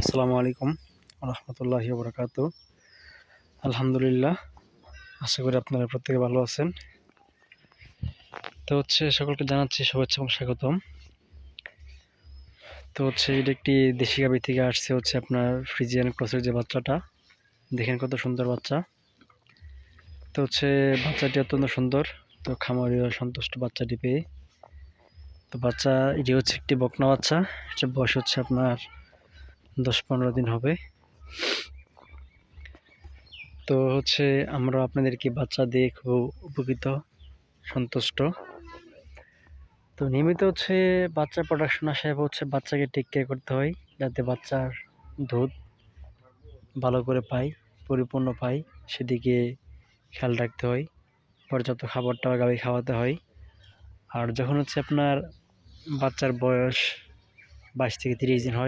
আসসালামু আলাইকুম রহমতুল্লাহি আলহামদুলিল্লাহ, আশা করি আপনারা প্রত্যেকে ভালো আছেন। তো হচ্ছে সকলকে জানাচ্ছি শুভেচ্ছা এবং স্বাগতম। তো হচ্ছে এটা একটি দেশি গাবি থেকে আসছে হচ্ছে আপনার ফ্রিজিয়ান ক্রসের যে বাচ্চাটা, দেখেন কত সুন্দর বাচ্চা। তো হচ্ছে বাচ্চাটি অত্যন্ত সুন্দর, তো খামারিও সন্তুষ্ট বাচ্চাটি পেয়ে। তো বাচ্চা, এটি হচ্ছে একটি বকনা বাচ্চা এটা বয়স হচ্ছে আপনার দশ পনেরো দিন হবে। তো হচ্ছে আমরা আপনাদেরকে বাচ্চা দিয়ে খুব উপকৃত, সন্তুষ্ট। তো নিয়মিত হচ্ছে বাচ্চার প্রোডাকশন আসে হচ্ছে বাচ্চাকে টেক কেয়ার করতে হয়, যাতে বাচ্চার দুধ ভালো করে পাই পরিপূর্ণ পাই সেদিকে খেয়াল রাখতে হয়। পর্যাপ্ত খাবারটা গাভী খাওয়াতে হয়। আর যখন হচ্ছে আপনার বাচ্চার বয়স বাইশ থেকে তিরিশ দিন হয়